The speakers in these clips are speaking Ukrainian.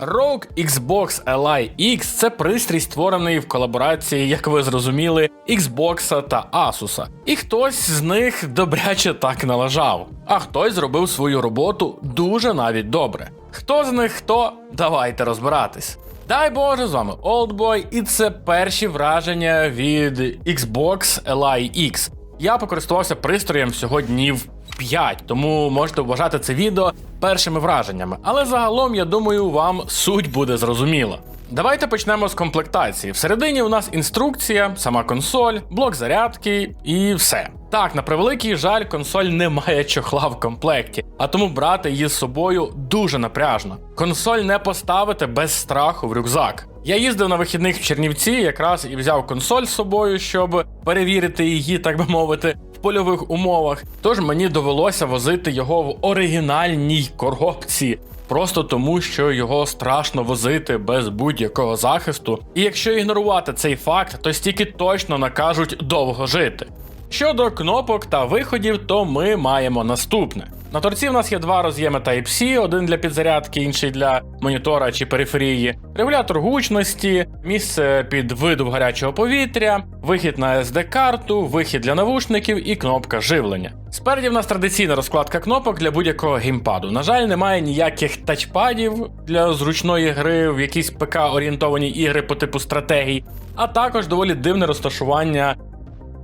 ROG Xbox Ally X це пристрій, створений в колаборації, як ви зрозуміли, Xbox та Asus. І хтось з них добряче так налажав, а хтось зробив свою роботу дуже навіть добре. Хто з них хто? Давайте розбиратись. Дай Боже, з вами Oldboy, і це перші враження від Xbox Ally X. Я покористувався пристроєм всього днів 5, тому можете вважати це відео першими враженнями. Але загалом, я думаю, вам суть буде зрозуміла. Давайте почнемо з комплектації. Всередині у нас інструкція, сама консоль, блок зарядки і все. Так, на превеликий жаль, консоль не має чохла в комплекті, а тому брати її з собою дуже напряжно. Консоль не поставити без страху в рюкзак. Я їздив на вихідних в Чернівці, якраз і взяв консоль з собою, щоб перевірити її, так би мовити, польових умовах. Тож мені довелося возити його в оригінальній коробці. Просто тому, що його страшно возити без будь-якого захисту. І якщо ігнорувати цей факт, то стільки точно накажуть довго жити. Щодо кнопок та виходів, то ми маємо наступне. На торці в нас є два роз'єми Type-C, один для підзарядки, інший для монітора чи периферії, регулятор гучності, місце під видув гарячого повітря, вихід на SD-карту, вихід для навушників і кнопка живлення. Спереді в нас традиційна розкладка кнопок для будь-якого геймпаду. На жаль, немає ніяких тачпадів для зручної гри в якісь ПК-орієнтовані ігри по типу стратегій, а також доволі дивне розташування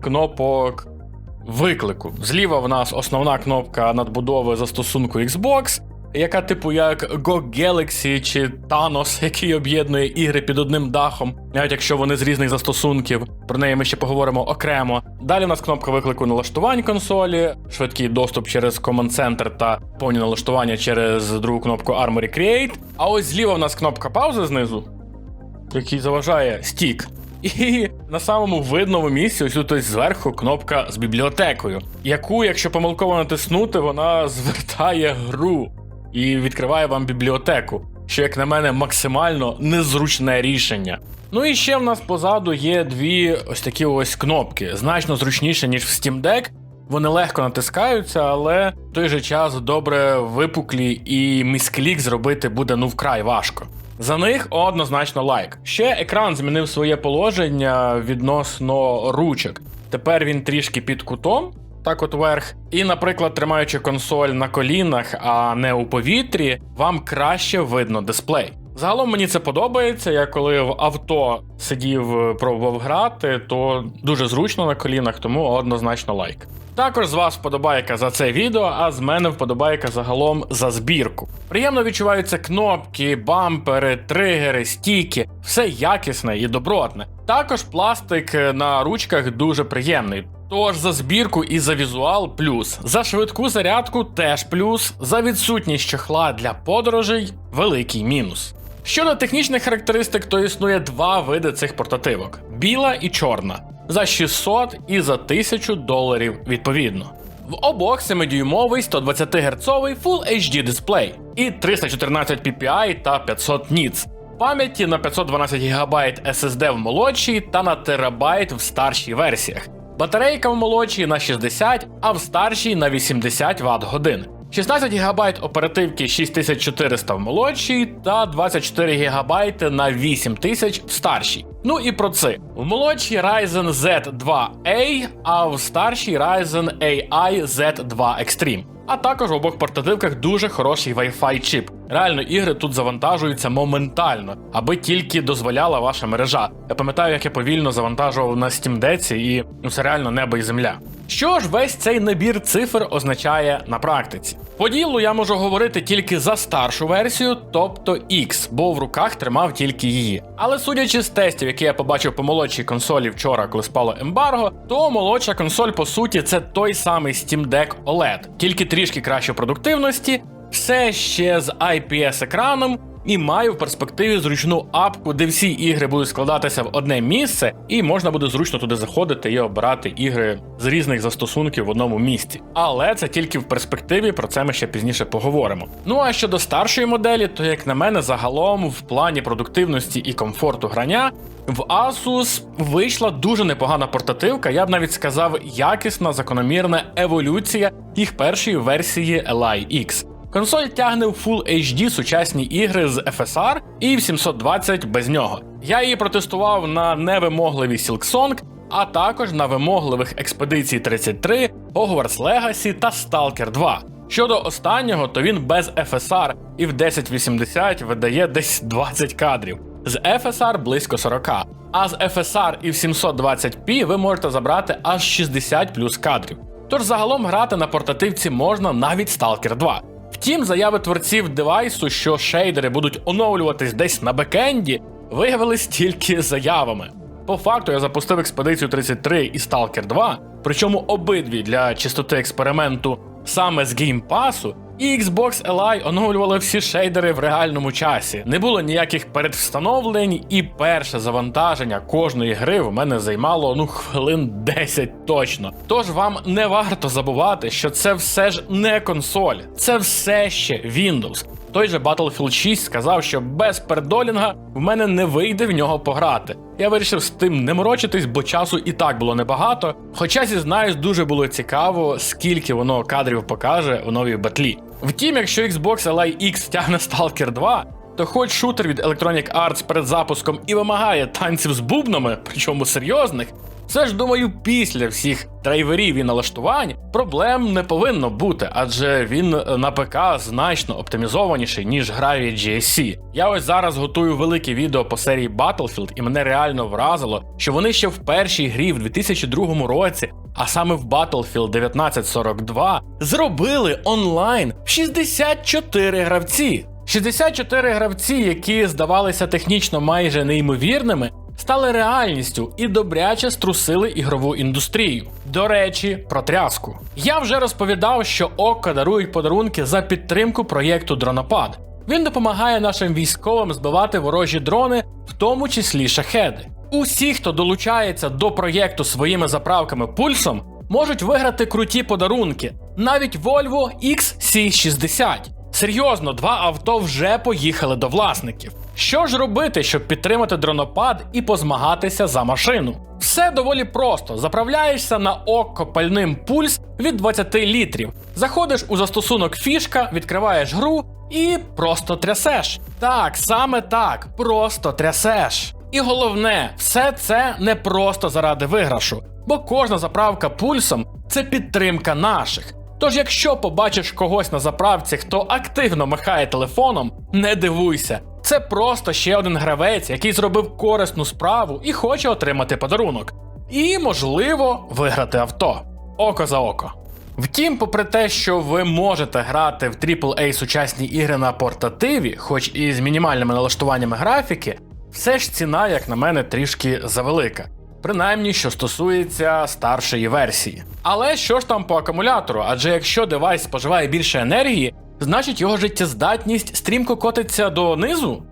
кнопок виклику. Зліва в нас основна кнопка надбудови застосунку Xbox, яка типу як GOG Galaxy чи Thanos, який об'єднує ігри під одним дахом, навіть якщо вони з різних застосунків. Про неї ми ще поговоримо окремо. Далі у нас кнопка виклику налаштувань консолі, швидкий доступ через Command Center та повні налаштування через другу кнопку Armory Create. А ось зліва в нас кнопка паузи знизу, який заважає стік. І на самому видному місці, ось тут ось зверху, кнопка з бібліотекою, яку, якщо помилково натиснути, вона звертає гру і відкриває вам бібліотеку, що, як на мене, максимально незручне рішення. Ну і ще в нас позаду є дві ось такі ось кнопки, значно зручніше, ніж в Steam Deck. Вони легко натискаються, але в той же час добре випуклі, і місклік зробити буде ну вкрай важко. За них однозначно лайк. Ще екран змінив своє положення відносно ручок. Тепер він трішки під кутом, так от вверх. І, наприклад, тримаючи консоль на колінах, а не у повітрі, вам краще видно дисплей. Загалом мені це подобається. Я коли в авто сидів, пробував грати, то дуже зручно на колінах, тому однозначно лайк. Також з вас вподобайка за це відео, а з мене вподобайка загалом за збірку. Приємно відчуваються кнопки, бампери, тригери, стіки, все якісне і добротне. Також пластик на ручках дуже приємний. Тож за збірку і за візуал плюс, за швидку зарядку теж плюс, за відсутність чохла для подорожей великий мінус. Щодо технічних характеристик, то існує два види цих портативок: біла і чорна, за 600 і за 1000 доларів відповідно. В обох 7-дюймовий 120 Гц Full HD дисплей і 314 ppi та 500 ніц. Пам'яті на 512 ГБ SSD в молодшій та на терабайт в старшій версіях. Батарейка в молодшій на 60, а в старшій на 80 Вт годин. 16 ГБ оперативки 6400 в молодшій та 24 ГБ на 8000 в старшій. Ну і про це. В молодшій Ryzen Z2A, а в старшій Ryzen AI Z2 Extreme. А також в обох портативках дуже хороший Wi-Fi чіп. Реально, ігри тут завантажуються моментально, аби тільки дозволяла ваша мережа. Я пам'ятаю, як я повільно завантажував на Steam Deck і ну це реально небо і земля. Що ж весь цей набір цифр означає на практиці? По ділу я можу говорити тільки за старшу версію, тобто X, бо в руках тримав тільки її. Але судячи з тестів, які я побачив по молодшій консолі вчора, коли спало ембарго, то молодша консоль, по суті, це той самий Steam Deck OLED, тільки трішки краще продуктивності, все ще з IPS екраном. І маю в перспективі зручну апку, де всі ігри будуть складатися в одне місце, і можна буде зручно туди заходити і обирати ігри з різних застосунків в одному місці. Але це тільки в перспективі, про це ми ще пізніше поговоримо. Ну а щодо старшої моделі, то як на мене, загалом в плані продуктивності і комфорту грання. В Asus вийшла дуже непогана портативка, я б навіть сказав, якісна закономірна еволюція їх першої версії Li X. Консоль тягне в Full HD сучасні ігри з FSR і в 720 без нього. Я її протестував на невимогливій Silksong, а також на вимогливих Експедиції 33, Hogwarts Legacy та Stalker 2. Щодо останнього, то він без FSR і в 1080 видає десь 20 кадрів. З FSR близько 40, а з FSR і в 720p ви можете забрати аж 60 плюс кадрів. Тож загалом грати на портативці можна навіть Stalker 2. Втім, заяви творців девайсу, що шейдери будуть оновлюватись десь на бекенді, виявились тільки заявами. По факту я запустив експедицію 33 і Stalker 2, причому обидві для чистоти експерименту саме з геймпасу, і Xbox Li оновлювали всі шейдери в реальному часі. Не було ніяких передвстановлень, і перше завантаження кожної гри в мене займало ну хвилин 10 точно. Тож вам не варто забувати, що це все ж не консоль, це все ще Windows. Той же Battlefield 6 сказав, що без пердолінга в мене не вийде в нього пограти. Я вирішив з тим не морочитись, бо часу і так було небагато. Хоча зізнаюсь, дуже було цікаво, скільки воно кадрів покаже у новій батлі. Втім, якщо Xbox Li X тягне Stalker 2, то хоч шутер від Electronic Arts перед запуском і вимагає танців з бубнами, причому серйозних, все ж думаю, після всіх драйверів і налаштувань проблем не повинно бути, адже він на ПК значно оптимізованіший, ніж грає GSC. Я ось зараз готую велике відео по серії Battlefield, і мене реально вразило, що вони ще в першій грі в 2002 році, а саме в Battlefield 1942, зробили онлайн 64 гравці. 64 гравці, які здавалися технічно майже неймовірними, стали реальністю і добряче струсили ігрову індустрію. До речі, про тряску. Я вже розповідав, що ОККО дарують подарунки за підтримку проєкту Дронопад. Він допомагає нашим військовим збивати ворожі дрони, в тому числі шахеди. Усі, хто долучається до проєкту своїми заправками пульсом, можуть виграти круті подарунки, навіть Volvo XC60. Серйозно, два авто вже поїхали до власників. Що ж робити, щоб підтримати дронопад і позмагатися за машину? Все доволі просто. Заправляєшся на око пальним пульс від 20 літрів. Заходиш у застосунок фішка, відкриваєш гру і просто трясеш. Так, саме так, просто трясеш. І головне, все це не просто заради виграшу, бо кожна заправка пульсом це підтримка наших. Тож, якщо побачиш когось на заправці, хто активно махає телефоном, не дивуйся. Це просто ще один гравець, який зробив корисну справу і хоче отримати подарунок. І, можливо, виграти авто. Око за око. Втім, попри те, що ви можете грати в AAA сучасні ігри на портативі, хоч і з мінімальними налаштуваннями графіки, все ж ціна, як на мене, трішки завелика. Принаймні, що стосується старшої версії. Але що ж там по акумулятору? Адже якщо девайс споживає більше енергії, значить його життєздатність стрімко котиться донизу?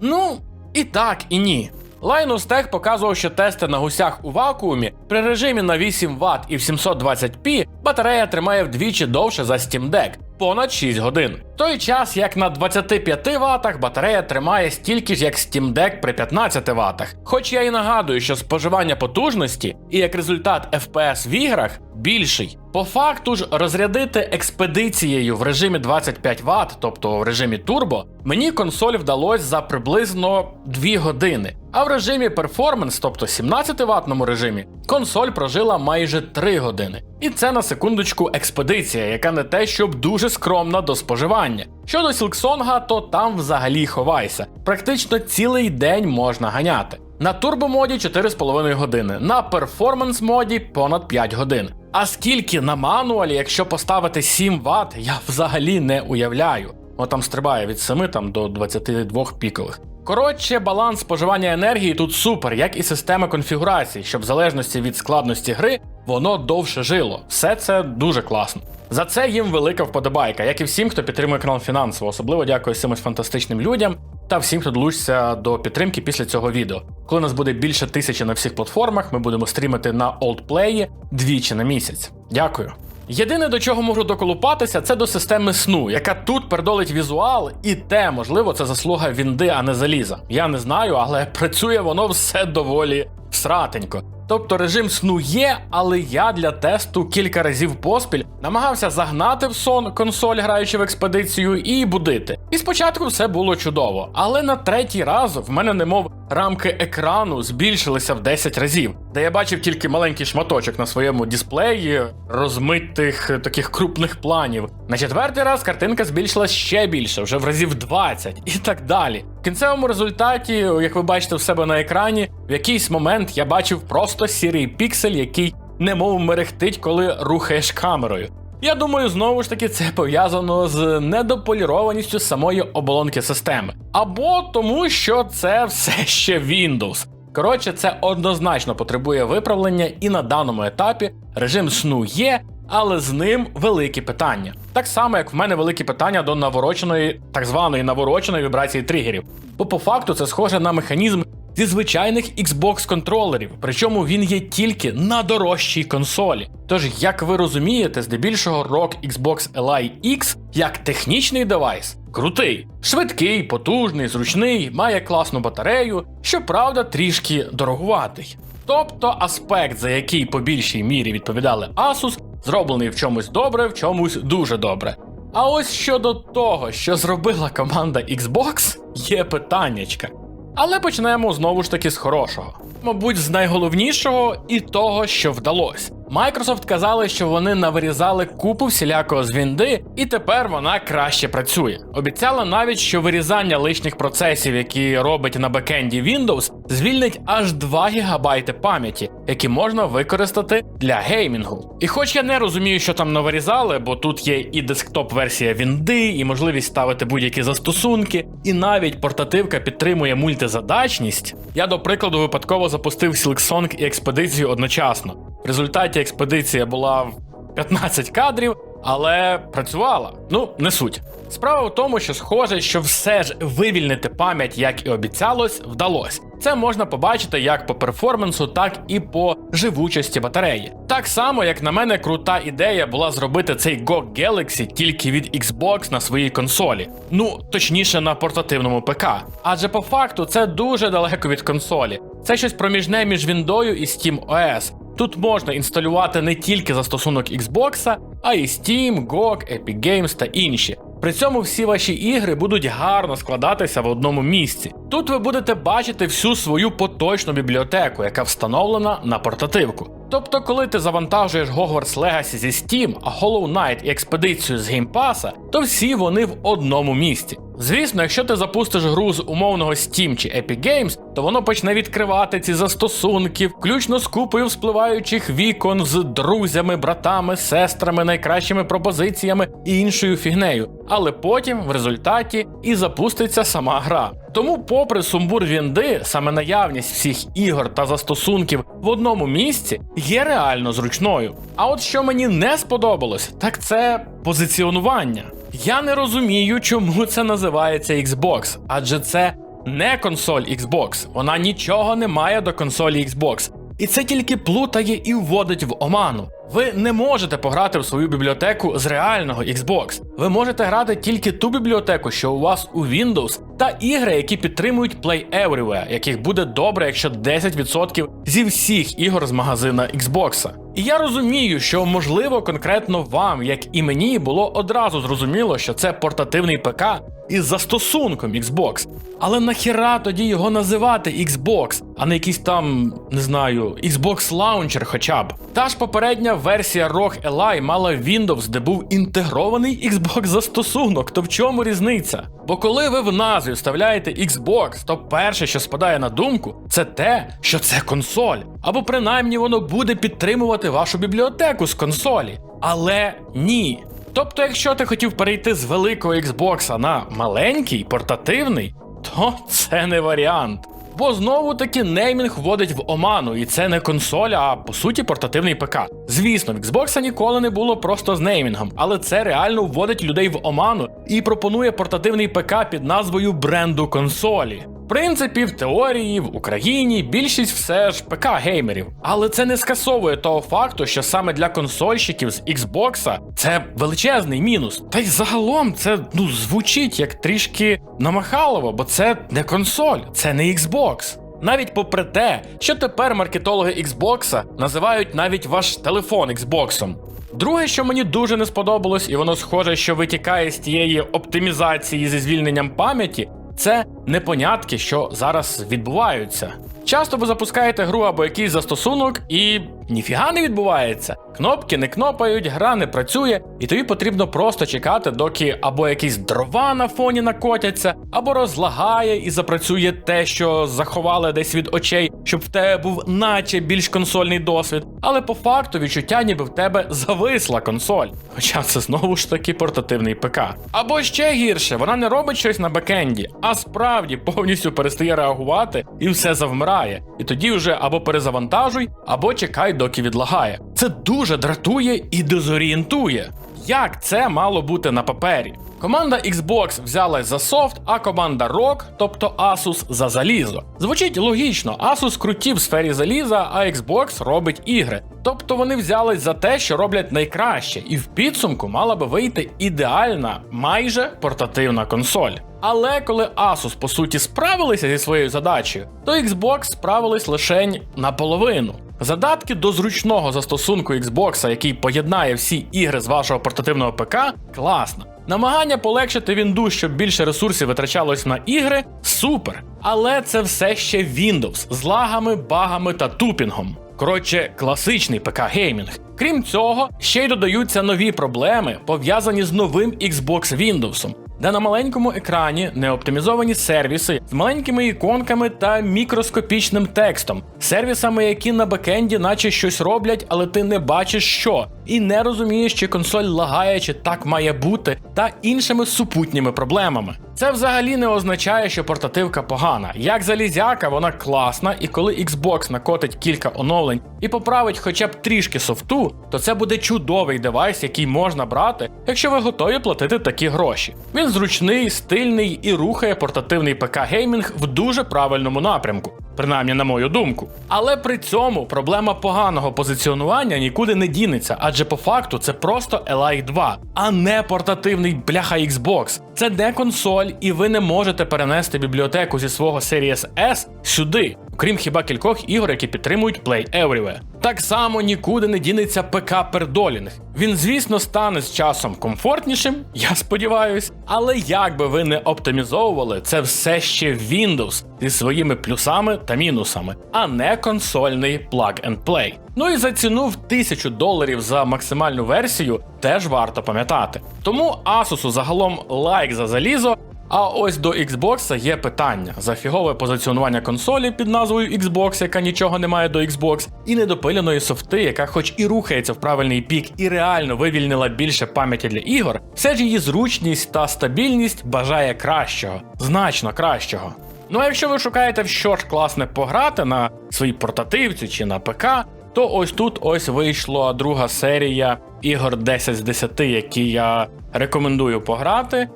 Ну, і так, і ні. Linus Tech показував, що тести на гусях у вакуумі при режимі на 8 Вт і в 720p батарея тримає вдвічі довше за Steam Deck понад 6 годин. Той час, як на 25 Вт батарея тримає стільки ж, як Steam Deck при 15 Вт. Хоч я і нагадую, що споживання потужності і як результат FPS в іграх більший. По факту ж розрядити експедицією в режимі 25 Вт, тобто в режимі турбо, мені консоль вдалося за приблизно 2 години. А в режимі Performance, тобто 17 ватному режимі, консоль прожила майже 3 години. І це на секундочку експедиція, яка не те, щоб дуже скромна до споживання. Щодо Сілксонга, то там взагалі ховайся. Практично цілий день можна ганяти. На турбомоді 4,5 години, на перформанс моді понад 5 годин. А скільки на мануалі, якщо поставити 7 Вт, я взагалі не уявляю. О, там стрибає від 7 там, до 22 пікових. Коротше, баланс споживання енергії тут супер, як і система конфігурації, щоб в залежності від складності гри воно довше жило. Все це дуже класно. За це їм велика вподобайка, як і всім, хто підтримує канал фінансово. Особливо дякую цим фантастичним людям та всім, хто долучиться до підтримки після цього відео. Коли нас буде більше тисячі на всіх платформах, ми будемо стрімити на олдплеї двічі на місяць. Дякую. Єдине, до чого можу доколупатися, це до системи сну, яка тут передолить візуал, і те, можливо, це заслуга Вінди, а не заліза. Я не знаю, але працює воно все доволі сратенько. Тобто режим сну є, але я для тесту кілька разів поспіль намагався загнати в сон консоль, граючи в експедицію, і будити. І спочатку все було чудово, але на третій раз в мене немов рамки екрану збільшилися в 10 разів, де я бачив тільки маленький шматочок на своєму дисплеї розмитих таких крупних планів. На четвертий раз картинка збільшилась ще більше, вже в разів 20 і так далі. В кінцевому результаті, як ви бачите в себе на екрані, в якийсь момент я бачив просто сірий піксель, який немов мерехтить, коли рухаєш камерою. Я думаю, знову ж таки це пов'язано з недополірованістю самої оболонки системи, або тому, що це все ще Windows. Коротше, це однозначно потребує виправлення, і на даному етапі режим сну є, але з ним великі питання. Так само, як в мене великі питання до навороченої, так званої навороченої вібрації тригерів. Бо по факту це схоже на механізм зі звичайних Xbox контролерів, причому він є тільки на дорожчій консолі. Тож, як ви розумієте, здебільшого ROG Xbox Li X як технічний девайс крутий, швидкий, потужний, зручний, має класну батарею, щоправда, трішки дорогуватий. Тобто аспект, за який по більшій мірі відповідали Asus, зроблений в чомусь добре, в чомусь дуже добре. А ось щодо того, що зробила команда Xbox, є питаннячка. Але почнемо знову ж таки з хорошого. Мабуть, з найголовнішого і того, що вдалося. Microsoft казали, що вони навирізали купу всілякого з вінди, і тепер вона краще працює. Обіцяла навіть, що вирізання лишніх процесів, які робить на бекенді Windows, звільнить аж 2 ГБ пам'яті, які можна використати для геймінгу. І хоч я не розумію, що там навирізали, бо тут є і десктоп-версія Вінди, і можливість ставити будь-які застосунки, і навіть портативка підтримує мультизадачність, я до прикладу випадково запустив Silksong і експедицію одночасно. В результаті експедиція була в 15 кадрів, але працювала. Ну, не суть. Справа в тому, що схоже, що все ж вивільнити пам'ять, як і обіцялось, вдалося. Це можна побачити як по перформансу, так і по живучості батареї. Так само, як на мене, крута ідея була зробити цей GOG Galaxy тільки від Xbox на своїй консолі. Ну, точніше, на портативному ПК. Адже по факту це дуже далеко від консолі. Це щось проміжне між Віндою і Steam OS. Тут можна інсталювати не тільки застосунок Xbox, а й Steam, GOG, Epic Games та інші. При цьому всі ваші ігри будуть гарно складатися в одному місці. Тут ви будете бачити всю свою поточну бібліотеку, яка встановлена на портативку. Тобто, коли ти завантажуєш Hogwarts Legacy зі Steam, а Hollow Knight і експедицію з геймпаса, то всі вони в одному місці. Звісно, якщо ти запустиш гру з умовного Steam чи Epic Games, то воно почне відкривати ці застосунки, включно з купою вспливаючих вікон з друзями, братами, сестрами, найкращими пропозиціями і іншою фігнею. Але потім, в результаті, і запуститься сама гра. Тому, попри сумбур Вінди, саме наявність всіх ігор та застосунків в одному місці є реально зручною. А от що мені не сподобалось, так це позиціонування. Я не розумію, чому це називається Xbox, адже це не консоль Xbox, вона нічого не має до консолі Xbox. І це тільки плутає і вводить в оману. Ви не можете пограти в свою бібліотеку з реального Xbox. Ви можете грати тільки ту бібліотеку, що у вас у Windows, та ігри, які підтримують Play Everywhere, яких буде добре, якщо 10% зі всіх ігор з магазина Xbox. І я розумію, що можливо конкретно вам, як і мені, було одразу зрозуміло, що це портативний ПК із застосунком Xbox. Але нахіра тоді його називати Xbox, а не якийсь там, не знаю, Xbox Launcher хоча б. Та ж попередня версія ROG Li мала Windows, де був інтегрований Xbox застосунок. То в чому різниця? Бо коли ви в назві вставляєте Xbox, то перше, що спадає на думку, це те, що це консоль. Або принаймні воно буде підтримувати вашу бібліотеку з консолі. Але ні. Тобто, якщо ти хотів перейти з великого Xbox на маленький портативний, то це не варіант. Бо знову таки неймінг вводить в оману, і це не консоль, а по суті портативний ПК. Звісно, в Xbox ніколи не було просто з неймінгом, але це реально вводить людей в оману і пропонує портативний ПК під назвою бренду консолі. Принципі, в теорії в Україні більшість все ж ПК геймерів, але це не скасовує того факту, що саме для консольщиків з Xbox це величезний мінус. Та й загалом це ну звучить як трішки намахалово, бо це не консоль, це не Xbox. Навіть попри те, що тепер маркетологи Xbox називають навіть ваш телефон Xbox. Друге, що мені дуже не сподобалось, і воно схоже, що витікає з тієї оптимізації зі звільненням пам'яті, це непонятки, що зараз відбуваються. Часто ви запускаєте гру або якийсь застосунок, і ніфіга не відбувається. Кнопки не кнопають, гра не працює, і тобі потрібно просто чекати, доки або якісь дрова на фоні накотяться, або розлагає і запрацює те, що заховали десь від очей, щоб в тебе був наче більш консольний досвід. Але по факту відчуття, ніби в тебе зависла консоль. Хоча це знову ж таки портативний ПК. Або ще гірше, вона не робить щось на бекенді, а справді повністю перестає реагувати і все завмирає. І тоді вже або перезавантажуй, або чекай, доки відлагає. Це дуже дратує і дезорієнтує. Як це мало бути на папері? Команда Xbox взялась за софт, а команда ROG, тобто Asus, за залізо. Звучить логічно, Asus круті в сфері заліза, а Xbox робить ігри. Тобто вони взялись за те, що роблять найкраще, і в підсумку мала би вийти ідеальна, майже портативна консоль. Але коли Asus по суті справилися зі своєю задачею, то Xbox справились лише наполовину. Задатки до зручного застосунку Xbox, який поєднає всі ігри з вашого портативного ПК, класно. Намагання полегшити Windows, щоб більше ресурсів витрачалось на ігри, супер. Але це все ще Windows з лагами, багами та тупінгом. Коротше, класичний ПК геймінг. Крім цього, ще й додаються нові проблеми, пов'язані з новим Xbox Windows, де на маленькому екрані не оптимізовані сервіси з маленькими іконками та мікроскопічним текстом, сервісами, які на бекенді наче щось роблять, але ти не бачиш що, і не розумієш, чи консоль лагає, чи так має бути, та іншими супутніми проблемами. Це взагалі не означає, що портативка погана. Як залізяка, вона класна, і коли Xbox накотить кілька оновлень і поправить хоча б трішки софту, то це буде чудовий девайс, який можна брати, якщо ви готові платити такі гроші. Він зручний, стильний і рухає портативний ПК геймінг в дуже правильному напрямку. Принаймні, на мою думку. Але при цьому проблема поганого позиціонування нікуди не дінеться, адже по факту це просто Li 2, а не портативний бляха Xbox. Це не консоль, і ви не можете перенести бібліотеку зі свого Series S сюди, крім хіба кількох ігор, які підтримують Play Everywhere. Так само нікуди не дінеться ПК Пердолінг. Він, звісно, стане з часом комфортнішим, я сподіваюсь, але як би ви не оптимізовували, це все ще Windows зі своїми плюсами та мінусами, а не консольний plug and play. Ну і за ціну в 1000 доларів за максимальну версію теж варто пам'ятати. Тому Asus загалом лайк за залізо. А ось до Xbox є питання: за фігове позиціонування консолі під назвою Xbox, яка нічого не має до Xbox, і недопиленої софти, яка хоч і рухається в правильний бік і реально вивільнила більше пам'яті для ігор, все ж її зручність та стабільність бажає кращого, значно кращого. Ну а якщо ви шукаєте в що ж класне пограти на своїй портативці чи на ПК, то ось тут ось вийшла друга серія ігор 10 з 10, які я рекомендую пограти.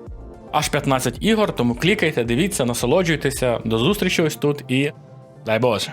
Аж 15 ігор, тому клікайте, дивіться, насолоджуйтеся. До зустрічі ось тут і дай Боже.